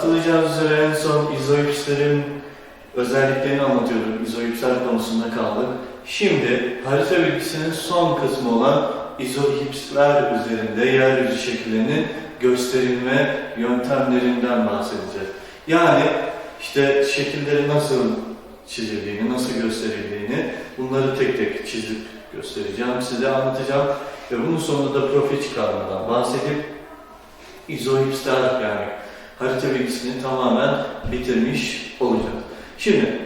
Hatırlayacağınız üzere en son izoipslerin özelliklerini anlatıyorduk. İzoipsler konusunda kaldık. Şimdi harita bilgisinin son kısmı olan izohipsler üzerinde yeryüzü şekillerinin gösterilme yöntemlerinden bahsedeceğiz. Yani işte şekilleri nasıl çizildiğini, nasıl gösterildiğini bunları tek tek çizip göstereceğim, size anlatacağım ve bunun sonunda da profil çıkarmadan bahsedip izohipsler yani harita bilgisini tamamen bitirmiş olacağız. Şimdi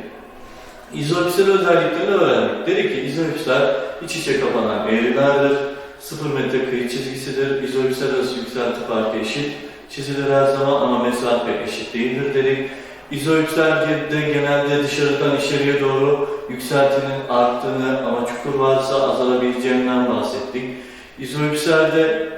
izohipsler özelliklerini öğrendik. Dedi ki izohipsler iç içe kapanan eğrilerdir. 0 metre kıyı çizgisidir. İzohipsler arası yükselti farkı eşit. Çizilir her zaman ama mesafe eşit değildir dedik. İzohipslerde genelde dışarıdan içeriye doğru yükseltinin arttığını ama çukur varsa azalabileceğinden bahsettik. İzohipslerde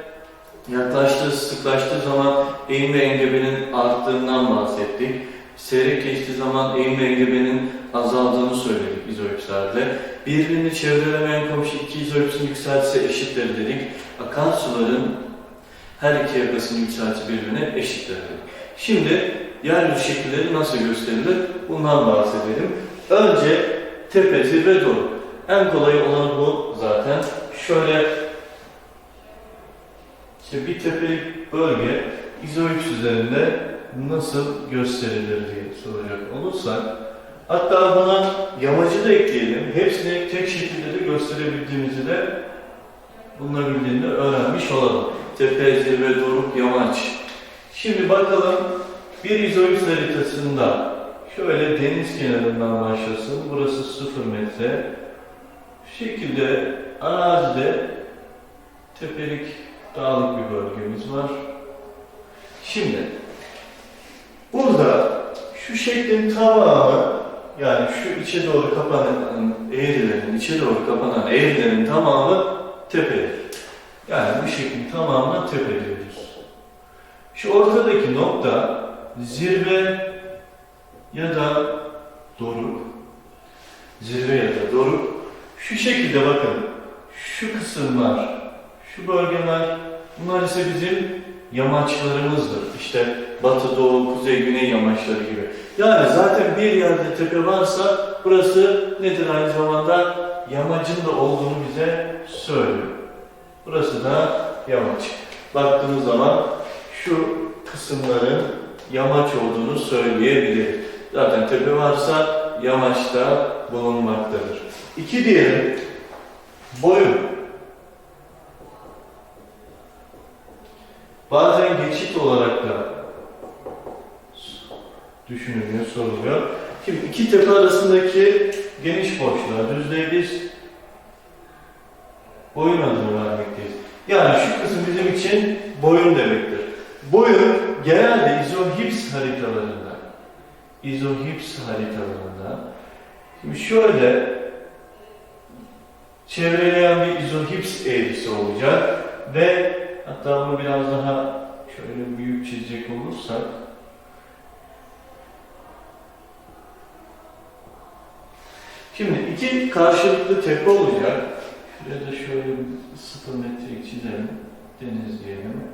yaklaştığı, sıklaştığı zaman eğim ve engebenin arttığından bahsettik. Seyrek geçtiği zaman eğim ve engebenin azaldığını söyledik izoipslerde. Birbirini çevrelemeyen komşu iki izoipsin yükseltisi eşittir dedik. Akan suların her iki yakasının yükseltisi birbirine eşittir dedik. Şimdi yeryüzü şekilleri nasıl gösterilir? Bundan bahsedelim. Önce tepe, zirve, doğru. En kolay olanı bu zaten. Şöyle işte bir tepelik bölge izoips üzerinde nasıl gösterilir diye soracak olursak hatta buna yamacı da ekleyelim. Hepsini tek şekilde de gösterebildiğimizi de bulunabildiğini öğrenmiş olalım. Tepe, zirve, doruk, yamaç. Şimdi bakalım bir izoips haritasında şöyle deniz kenarından başlasın. Burası 0 metre. Şu şekilde arazide tepelik dağlık bir bölgemiz var. Şimdi burada şu şeklin tamamı yani şu içe doğru kapanan eğrilerin, içe doğru kapanan eğrilerin tamamı tepedir. Yani bu şeklin tamamına tepe diyoruz. Şu ortadaki nokta zirve ya da doruk. Zirve ya da doruk. Şu şekilde bakın. Şu kısımlar, şu bölgeler bunlar ise bizim yamaçlarımızdır. İşte batı, doğu, kuzey, güney yamaçları gibi. Yani zaten bir yerde tepe varsa burası nedir aynı zamanda? Yamacın da olduğunu bize söylüyor. Burası da yamaç. Baktığımız zaman şu kısımların yamaç olduğunu söyleyebiliriz. Zaten tepe varsa yamaçta bulunmaktadır. İki diyelim. Boyun. Bazen geçit olarak da düşünülüyor, soruluyor. Şimdi iki tepe arasındaki geniş boşluğa düzlüğe biz boyun adını vermekteyiz. Yani şu kısım bizim için boyun demektir. Boyun genelde izohips haritalarında izohips haritalarında şimdi şöyle çevreleyen bir izohips eğrisi olacak ve hatta bunu biraz daha şöyle büyük çizecek olursak Şimdi iki karşılıklı tepe olacak. Şuraya da şöyle bir sıfır metreyi çizelim. Deniz diyelim.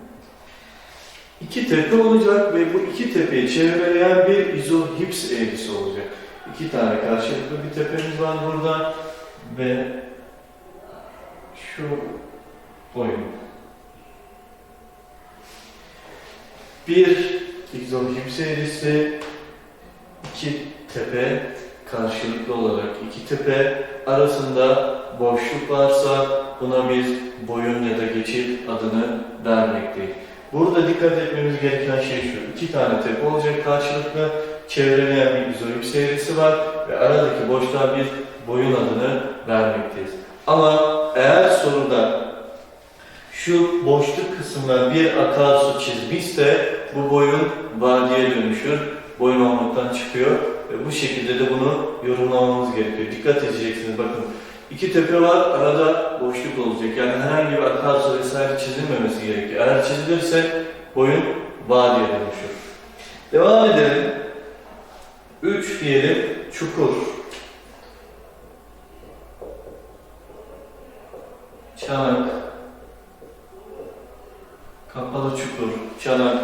İki tepe olacak ve bu iki tepeyi çevreleyen bir izohips eğrisi olacak. İki tane karşılıklı bir tepemiz var burada ve şu boyun. Bir izohips eğrisi, iki tepe karşılıklı olarak iki tepe arasında boşluk varsa buna biz boyun ya da geçit adını vermekteyiz. Burada dikkat etmemiz gereken şey şu. iki tane tepe olacak karşılıklı çevreleyen bir izoips eğrisi var ve aradaki boşluğa biz boyun adını vermekteyiz. Ama eğer soruda şu boşluk kısmına bir akarsu çizmişse bu boyun vadiye dönüşür. Boyun olmaktan çıkıyor ve bu şekilde de bunu yorumlamamız gerekiyor. Dikkat edeceksiniz bakın. İki tepe var, arada boşluk olacak. Yani herhangi bir akarsu vesaire çizilmemesi gerekiyor. Eğer çizilirse boyun vadiye dönüşür. Devam edelim. 3 diyelim çukur. Çanak. Kapalı çukur, çanak.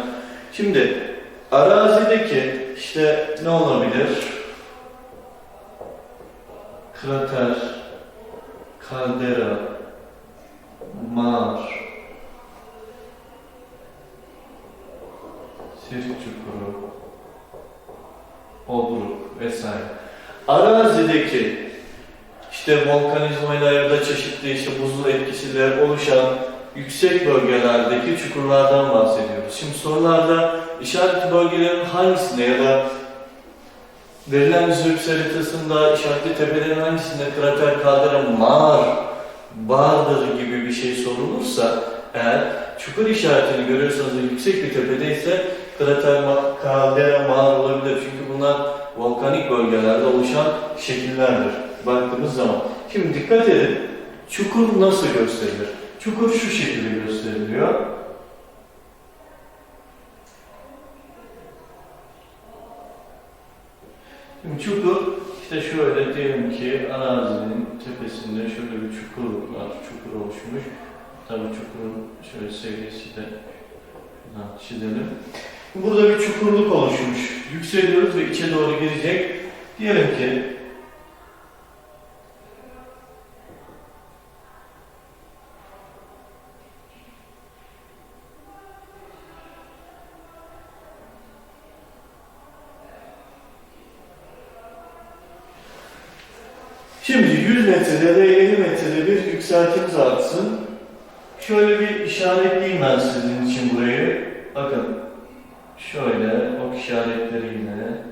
Şimdi Arazideki işte ne olabilir? Krater, kaldera, mağar, Sirik çukuru, Obruk vesaire. Arazideki işte volkanizmayla ya da çeşitli işte buzul etkisiyle oluşan yüksek bölgelerdeki çukurlardan bahsediyoruz. Şimdi sorularda işaretli bölgelerin hangisinde ya da verilen züps haritasında işaretli tepelerin hangisinde krater, kaldera, mağar vardır gibi bir şey sorulursa eğer çukur işaretini görüyorsanız yüksek bir tepedeyse krater, kaldera, mağar olabilir. Çünkü bunlar volkanik bölgelerde oluşan şekillerdir baktığımız zaman. Şimdi dikkat edin, çukur nasıl gösterilir? Çukur şu şekilde gösteriliyor. Şimdi çukur, işte şöyle diyelim ki arazinin tepesinde şöyle bir çukur var, çukur oluşmuş. Tabii çukurun şöyle seviyesi de çizelim. Burada bir çukurluk oluşmuş. Yükseliyoruz ve içe doğru gidecek. Diyelim ki Şimdi 100 metrede ve 50 metrede bir yükseltimiz artsın. Şöyle bir işaretleyeyim ben sizin için burayı. Bakın şöyle ok işaretleriyle.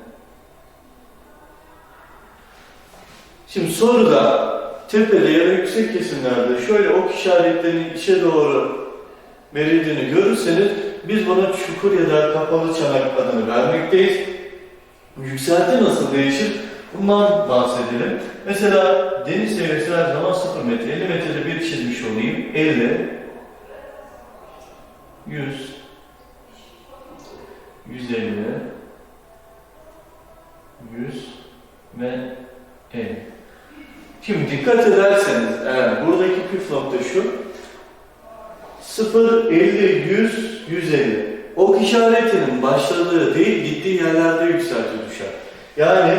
Şimdi soruda tepede ya da yüksek kesimlerde şöyle ok işaretlerinin içe doğru verildiğini görürseniz biz buna çukur ya da kapalı çanak adını vermekteyiz. Yükselti nasıl değişir? Bundan bahsedelim. Mesela deniz seviyesi her zaman 0 metre. 50 metrede bir çizmiş olayım. 50, 100, 150, 100 ve 50. Şimdi dikkat ederseniz eğer buradaki püf nokta şu 0, 50, 100, 150. Ok işaretinin başladığı değil gittiği yerlerde yükselti düşer. Yani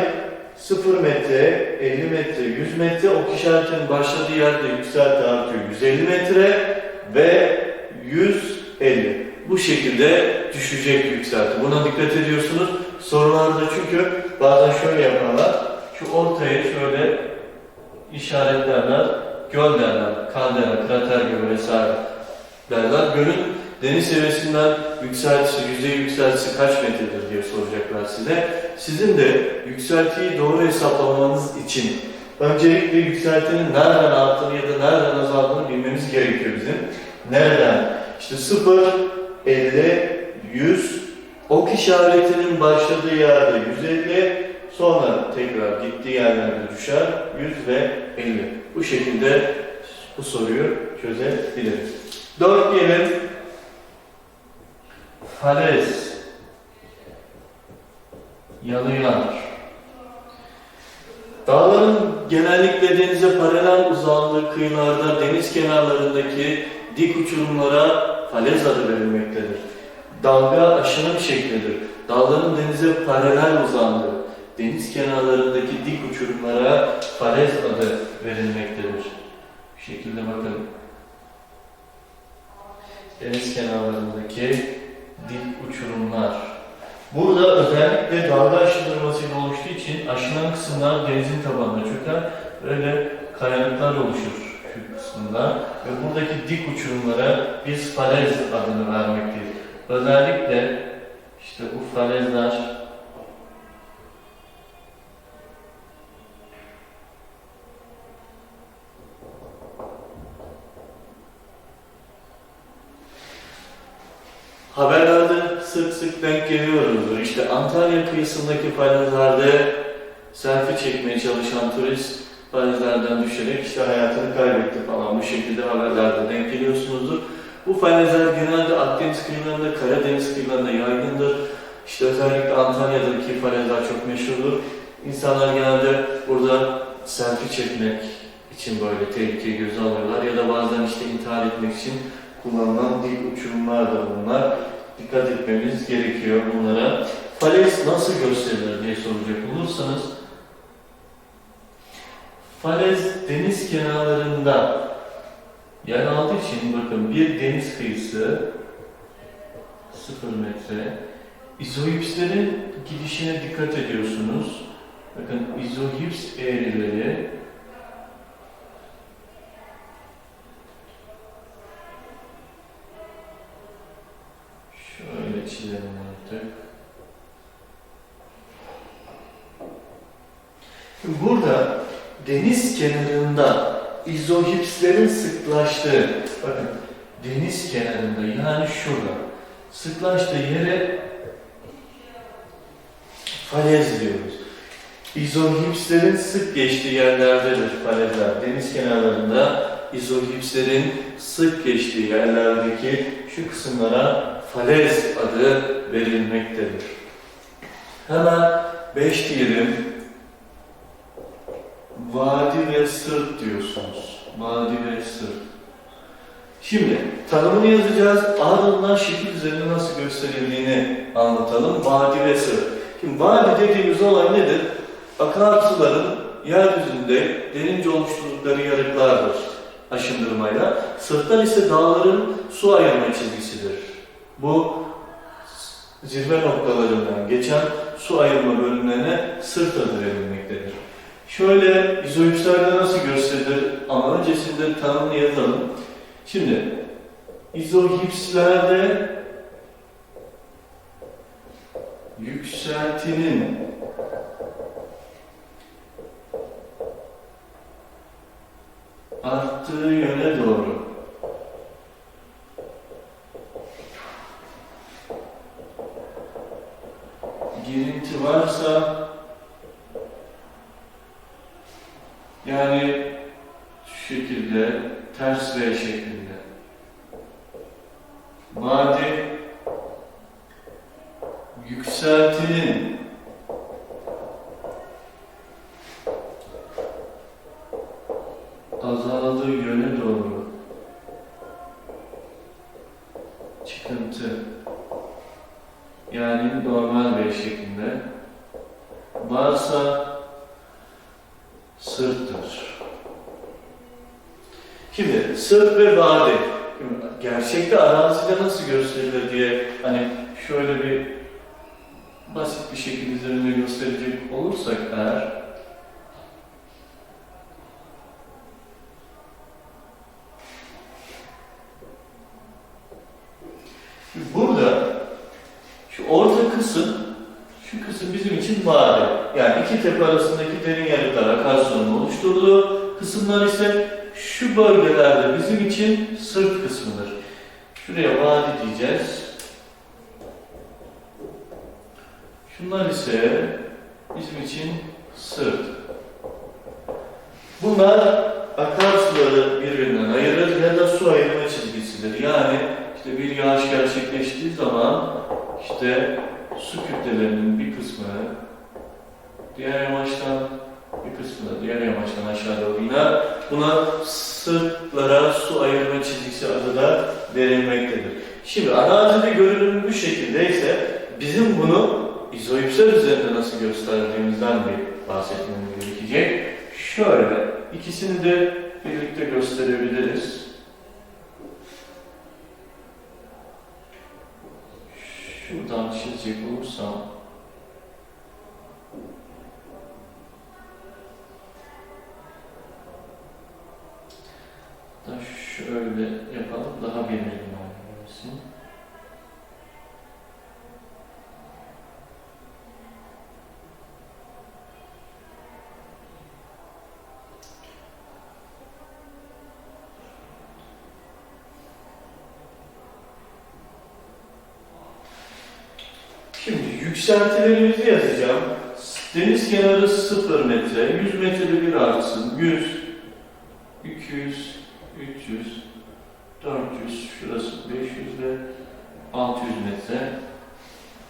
0 metre, 50 metre, 100 metre ok işaretinin başladığı yerde yükselti artıyor 150 metre ve 150. Bu şekilde düşecek yükselti. Buna dikkat ediyorsunuz. Sorularda çünkü bazen şöyle yaparlar. Şu ortaya şöyle işaretlerler. Göl derler, kaldera, krater gibi vesaire derler. Gölün deniz seviyesinden yükseltisi, yüzey yükseltisi kaç metredir diye soracaklar size. Sizin de yükseltiyi doğru hesaplamanız için öncelikle yükseltinin nereden arttığını ya da nereden azaldığını bilmemiz gerekiyor bizim. Nereden? İşte 0, 50, 100, ok işaretinin başladığı yerde 150, sonra tekrar gittiği yerlerde düşer 100 ve 50. Bu şekilde bu soruyu çözebiliriz. 4 diyelim. Falez. Yalılar. Dağların genellikle denize paralel uzandığı kıyılarda deniz kenarlarındaki dik uçurumlara falez adı verilmektedir. Dalga aşınım şeklidir. Dağların denize paralel uzandığı deniz kenarlarındaki dik uçurumlara falez adı verilmektedir. Bu şekilde bakın. Deniz kenarlarındaki dik uçurumlar. Burada özellikle dalga aşındırmasıyla oluştuğu için aşınan kısımlar denizin tabanına çöker. Böyle kayalıklar oluşur şu kısmında. Ve buradaki dik uçurumlara biz falez adını vermekteyiz. Özellikle işte bu falezler Haberlerde sık sık denk geliyoruzdur. İşte Antalya kıyısındaki falezlerde selfie çekmeye çalışan turist falezlerden düşerek işte hayatını kaybetti falan. Bu şekilde haberlerde denk geliyorsunuzdur. Bu falezler genelde Akdeniz kıyılarında, Karadeniz kıyılarında yaygındır. İşte özellikle Antalya'daki falezler çok meşhurdur. İnsanlar genelde burada selfie çekmek için böyle tehlikeyi göze alıyorlar ya da bazen işte intihar etmek için kullanılan dik uçurumlar da bunlar. dikkat etmemiz gerekiyor bunlara. Falez nasıl gösterilir diye soracak olursanız falez deniz kenarlarında yer aldığı için bakın bir deniz kıyısı 0 metre izohipslerin gidişine dikkat ediyorsunuz. Bakın izohips eğrileri artık. Şimdi Burada deniz kenarında izohipslerin sıklaştığı, bakın deniz kenarında yani şurada sıklaştığı yere falez diyoruz. İzohipslerin sık geçtiği yerlerdedir falezler. Deniz kenarlarında izohipslerin sık geçtiği yerlerdeki şu kısımlara falez adı verilmektedir. Hemen 5 diyelim. Vadi ve sırt diyorsunuz. Vadi ve sırt. Şimdi tanımını yazacağız. Ardından şekil üzerinde nasıl gösterildiğini anlatalım. Vadi ve sırt. Şimdi vadi dediğimiz olay nedir? Akarsuların yeryüzünde derince oluşturdukları yarıklardır aşındırmayla. Sırtlar ise dağların su ayırma çizgisidir. Bu zirve noktalarından geçen su ayırma bölümlerine sırt adı verilmektedir. Şöyle izohipslerde nasıl gösterilir ama öncesinde tanımını yazalım. Şimdi izohipslerde yükseltinin arttığı yöne doğru girinti varsa yani şu şekilde ters V şeklinde. Vadi yükseltinin azaldığı yöne doğru çıkıntı yani normal V şeklinde varsa sırttır. Şimdi sırt ve vadi Şimdi gerçekte arazide nasıl gösterilir diye hani şöyle bir basit bir şekilde üzerinde gösterecek olursak eğer Şimdi burada şu orta kısım şu kısım bizim için vadi. Yani iki tepe arasındaki derin yarıklar akasyonun oluşturduğu kısımlar ise şu bölgelerde bizim için sırt kısmıdır. Şuraya vadi diyeceğiz. Şunlar ise bizim için sırt. Bunlar akarsuları birbirinden ayırır ya da su ayırma çizgisidir. Yani işte bir yağış gerçekleştiği zaman işte su kütlelerinin bir kısmı diğer yamaçtan bir kısmı da diğer yamaçtan aşağı doğru iner. Buna sırtlara su ayırma çizgisi adı da verilmektedir. Şimdi arazide görünümü bu şekildeyse bizim bunu izoipsel üzerinde nasıl gösterdiğimizden bir bahsetmemiz gerekecek. Şöyle ikisini de birlikte gösterebiliriz. Şuradan çizecek olursam da şöyle yapalım daha belirgin olsun. Şimdi yükseltilerimizi yazacağım. Deniz kenarı 0 metre, 100 metrede bir artsın. 100, 200, 300, 400, şurası 500 ve 600 metre.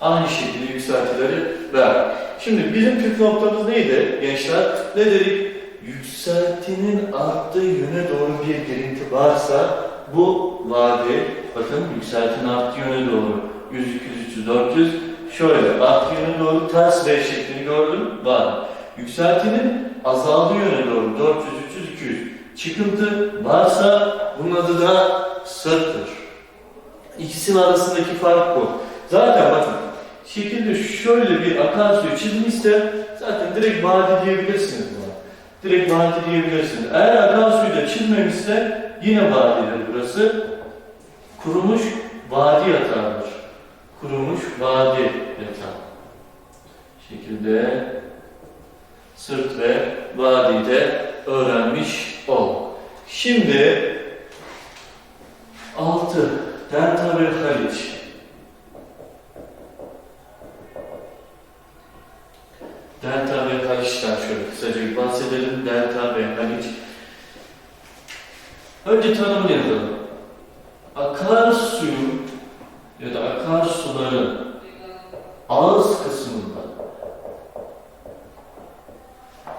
Aynı şekilde yükseltileri ver. Şimdi bizim püf noktamız neydi gençler? Ne dedik? Yükseltinin arttığı yöne doğru bir girinti varsa bu vadi, bakın yükseltinin arttığı yöne doğru 100, 200, 300, 400. Şöyle yöne doğru ters V şeklini gördüm. Var. Yükseltinin azaldığı yöne doğru 400, 300, 200. Çıkıntı varsa bunun adı da sırttır. İkisinin arasındaki fark bu. Zaten bakın şekilde şöyle bir akarsuyu çizmişse zaten direkt vadi diyebilirsiniz buna. Direkt vadi diyebilirsiniz. Eğer akarsuyu da çizmemişse yine vadidir burası. Kurumuş vadi yatağıdır. Kurumuş vadi yatağı. Şekilde sırt ve vadide öğrenmiş ol. Şimdi 6. Delta ve Haliç. Delta ve Haliç'ten şöyle kısaca bahsedelim. Delta ve Haliç. Önce tanımını yazalım. Akarsuyun ya da akarsuların ağız kısmında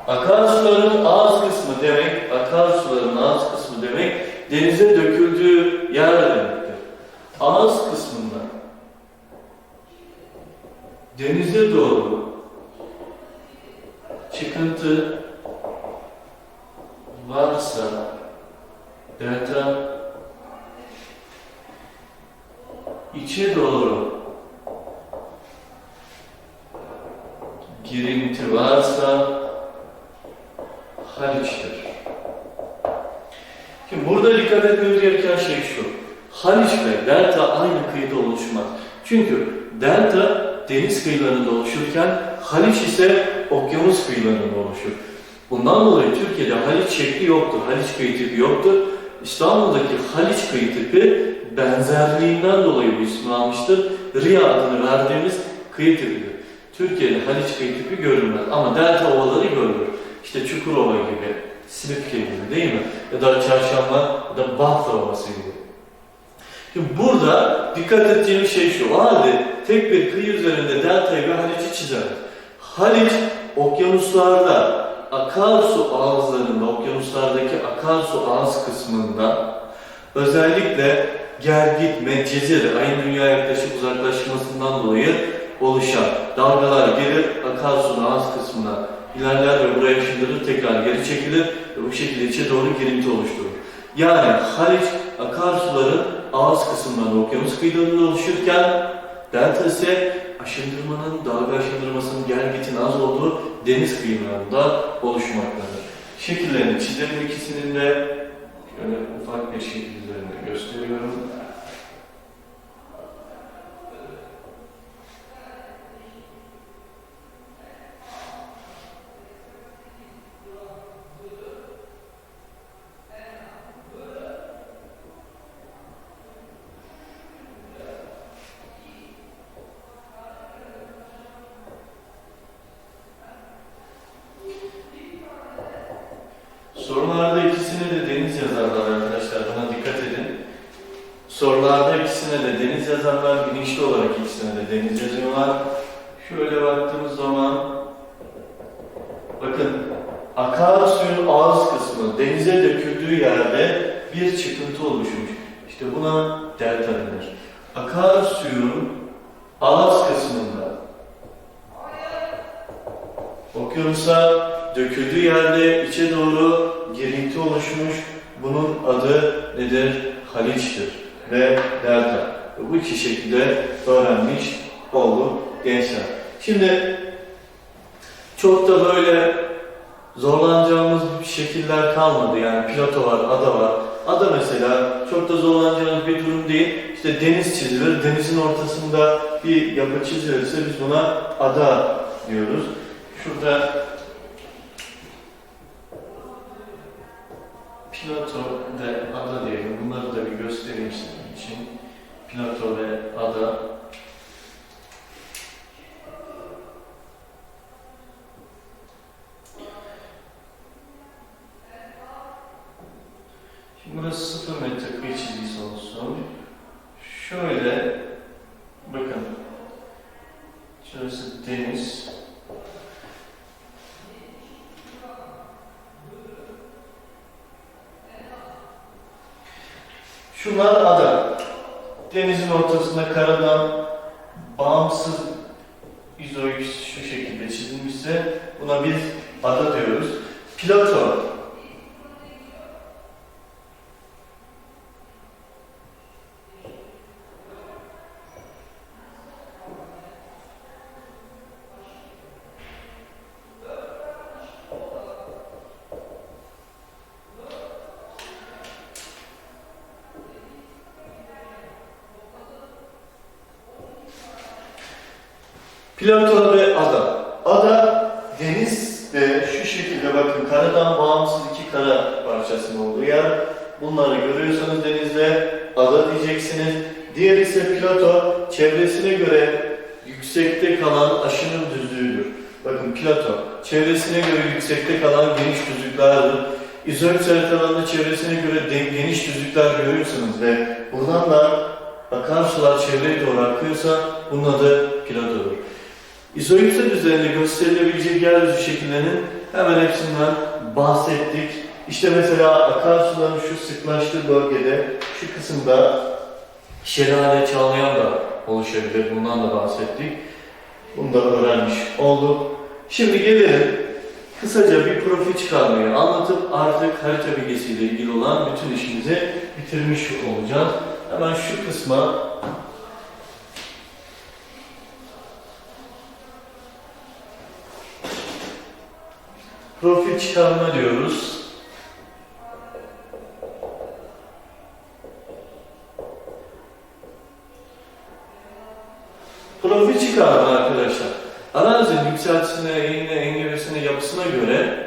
Akarsuların ağız kısmı demek, akarsuların ağız kısmı demek denize döküldüğü yer demektir. Ağız kısmında denize doğru çıkıntı varsa delta içe doğru girinti varsa Haliç'tir. Şimdi burada dikkat etmemiz gereken şey şu. Haliç ve delta aynı kıyıda oluşmaz. Çünkü delta deniz kıyılarında oluşurken Haliç ise okyanus kıyılarında oluşur. Bundan dolayı Türkiye'de Şekli yoktur, Haliç kıyı tipi yoktur. İstanbul'daki Haliç kıyı tipi benzerliğinden dolayı bu ismi almıştır. Riya adını verdiğimiz kıyı tipidir. Türkiye'de Haliç kıyı tipi görülmez ama delta ovaları görülür. İşte Çukurova gibi, Silifke gibi değil mi? Ya da Çarşamba ya da Bahta Ovası gibi. Şimdi burada dikkat edeceğimiz şey şu. O halde tek bir kıyı üzerinde deltayı ve Haliç'i çizeriz. Haliç okyanuslarda, akarsu ağızlarında, okyanuslardaki akarsu ağız kısmında özellikle gel git, medcezir, ayın dünya yaklaşık uzaklaşmasından dolayı oluşan dalgalar gelir akarsunun ağız kısmına ilerler ve buraya ışınlanır, tekrar geri çekilir ve bu şekilde içe doğru girinti oluşturur. Yani Haliç akarsuların ağız kısmından okyanus kıyılarında oluşurken delta ise aşındırmanın, dalga aşındırmasının gel gitin az olduğu deniz kıyılarında oluşmaktadır. Şekillerini çizelim ikisinin de şöyle ufak bir şekil üzerinde gösteriyorum. Sorularda ikisine de deniz yazarlar arkadaşlar. Buna dikkat edin. Sorularda ikisine de deniz yazarlar. Bilinçli olarak ikisine de deniz yazıyorlar. Şöyle baktığımız zaman bakın akarsuyun ağız kısmı denize döküldüğü yerde bir çıkıntı oluşmuş. İşte buna delta denir. Akarsuyun ağız kısmında okyanusa döküldüğü yerde içe doğru girinti oluşmuş. Bunun adı nedir? Haliç'tir ve delta. Bu iki şekilde öğrenmiş olduk gençler. Şimdi çok da böyle zorlanacağımız şekiller kalmadı. Yani plato var, ada var. Ada mesela çok da zorlanacağımız bir durum değil. İşte deniz çizilir. Denizin ortasında bir yapı çizilirse biz buna ada diyoruz. Şurada Plato ve ada diyelim. Bunları da bir göstereyim sizin için. Plato ve ada. Şimdi burası sıfır metre kıyı çizgisi olsun. Şöyle bakın. Şurası deniz. Şunlar ada. Denizin ortasında karadan bağımsız izoips şu şekilde çizilmişse buna biz ada diyoruz. Plato Plato ve ada. Ada deniz ve şu şekilde bakın karadan bağımsız iki kara parçasının olduğu yer. Bunları görüyorsanız denizde ada diyeceksiniz. Diğer ise Plato çevresine göre yüksekte kalan aşının düzlüğüdür. Bakın Plato çevresine göre yüksekte kalan geniş düzlüklerdir. İzoips haritalarında çevresine göre de- geniş düzlükler görüyorsunuz ve İzoipsel üzerinde gösterilebilecek yeryüzü şekillerinin hemen hepsinden bahsettik. İşte mesela akarsuların şu sıklaştığı bölgede, şu kısımda şelale çağlayan da oluşabilir. Bundan da bahsettik. Bunu da öğrenmiş olduk. Şimdi gelelim kısaca bir profil çıkarmayı anlatıp artık harita bilgisiyle ilgili olan bütün işimizi bitirmiş olacağız. Hemen şu kısma Profil çıkarma diyoruz. Profil çıkarma arkadaşlar. Arazinin yükseltisine, eğimine, engebesine, yapısına göre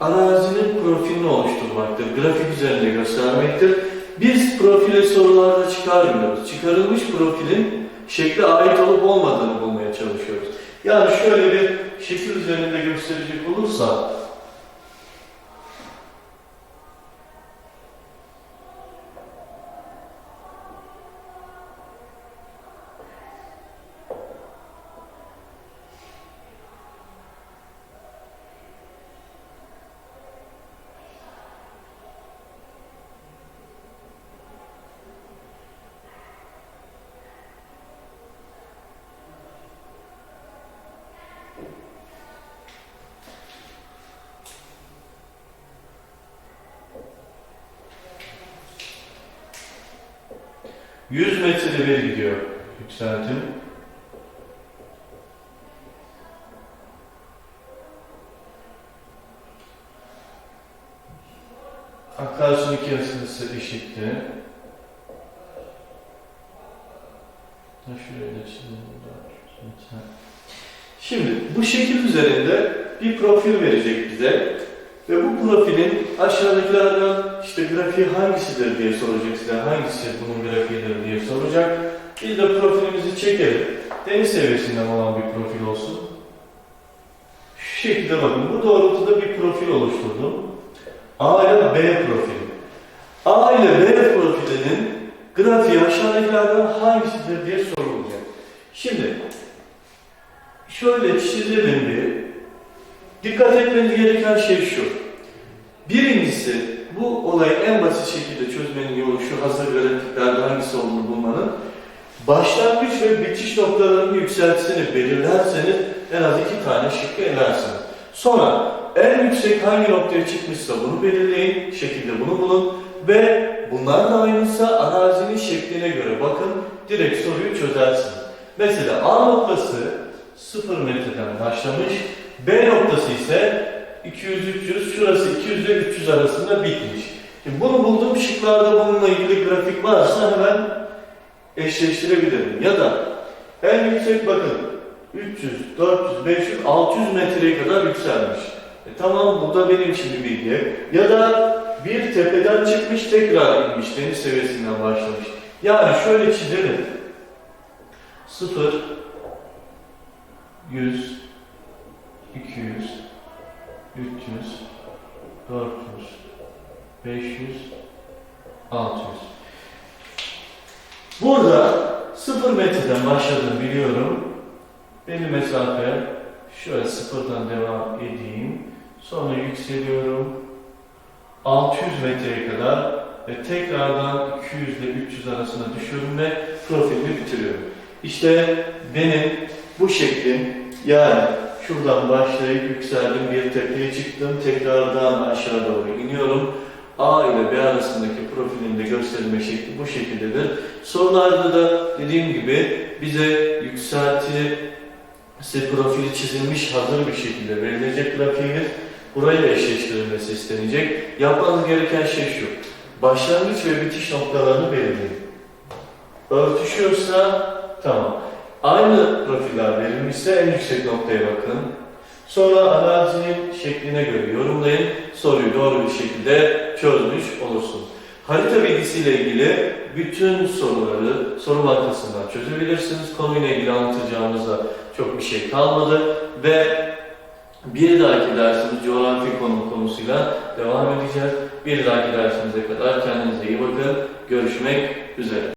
arazinin profilini oluşturmaktır. Grafik üzerinde göstermektir. Biz profile sorularda çıkarmıyoruz. Çıkarılmış profilin şekle ait olup olmadığını bulmaya çalışıyoruz. Yani şöyle bir şekil üzerinde gösterecek olursa Yüz metrede bir gidiyor yükseltim. Akarsun iki yarısı eşitti. Şimdi bu şekil üzerinde bir profil verecek bize. Ve bu profilin aşağıdakilerden işte grafiği hangisidir diye soracak size. Hangisi bunun grafiğidir diye soracak. Biz de profilimizi çekelim. Deniz seviyesinden olan bir profil olsun. Şu şekilde bakın. Bu doğrultuda bir profil oluşturdum. A ile B profili. A ile B profilinin grafiği aşağıdakilerden hangisidir diye sorulacak. Şimdi şöyle çizelim bir. Dikkat etmeniz gereken şey şu. Birincisi bu olayı en basit şekilde çözmenin yolu şu hazır grafiklerde hangisi olduğunu bulmanın. Başlangıç ve bitiş noktalarının yükseltisini belirlerseniz en az iki tane şıkkı edersiniz. Sonra en yüksek hangi noktaya çıkmışsa bunu belirleyin, şekilde bunu bulun ve bunlar da aynıysa arazinin şekline göre bakın direkt soruyu çözersiniz. Mesela A noktası 0 metreden başlamış, B noktası ise 200-300, şurası 200 ile 300 arasında bitmiş. Şimdi bunu bulduğum şıklarda bununla ilgili grafik varsa hemen eşleştirebilirim. Ya da en yüksek bakın 300, 400, 500, 600 metreye kadar yükselmiş. E tamam bu da benim için bir bilgi. Ya da bir tepeden çıkmış tekrar inmiş deniz seviyesinden başlamış. Yani şöyle çizelim. 0, 100, 200, 300, 400, 500, 600. Burada 0 metreden başladım biliyorum. Belli mesafe şöyle sıfırdan devam edeyim. Sonra yükseliyorum. 600 metreye kadar ve tekrardan 200 ile 300 arasında düşüyorum ve profilimi bitiriyorum. İşte benim bu şeklim yani şuradan başlayıp yükseldim bir tepeye çıktım tekrardan aşağı doğru iniyorum. A ile B arasındaki profilinde gösterme şekli bu şekildedir. Sorularda da dediğim gibi bize yükselti profili çizilmiş hazır bir şekilde verilecek grafiğimiz burayla eşleştirilmesi istenecek. Yapmanız gereken şey şu. Başlangıç ve bitiş noktalarını belirleyin. Örtüşüyorsa tamam. Aynı profiller verilmişse en yüksek noktaya bakın. Sonra arazinin şekline göre yorumlayın. Soruyu doğru bir şekilde çözmüş olursun. Harita bilgisiyle ilgili bütün soruları soru bankasından çözebilirsiniz. Konuyla ilgili anlatacağımızda çok bir şey kalmadı ve bir dahaki dersimiz coğrafi konu konusuyla devam edeceğiz. Bir dahaki dersimize kadar kendinize iyi bakın. Görüşmek üzere.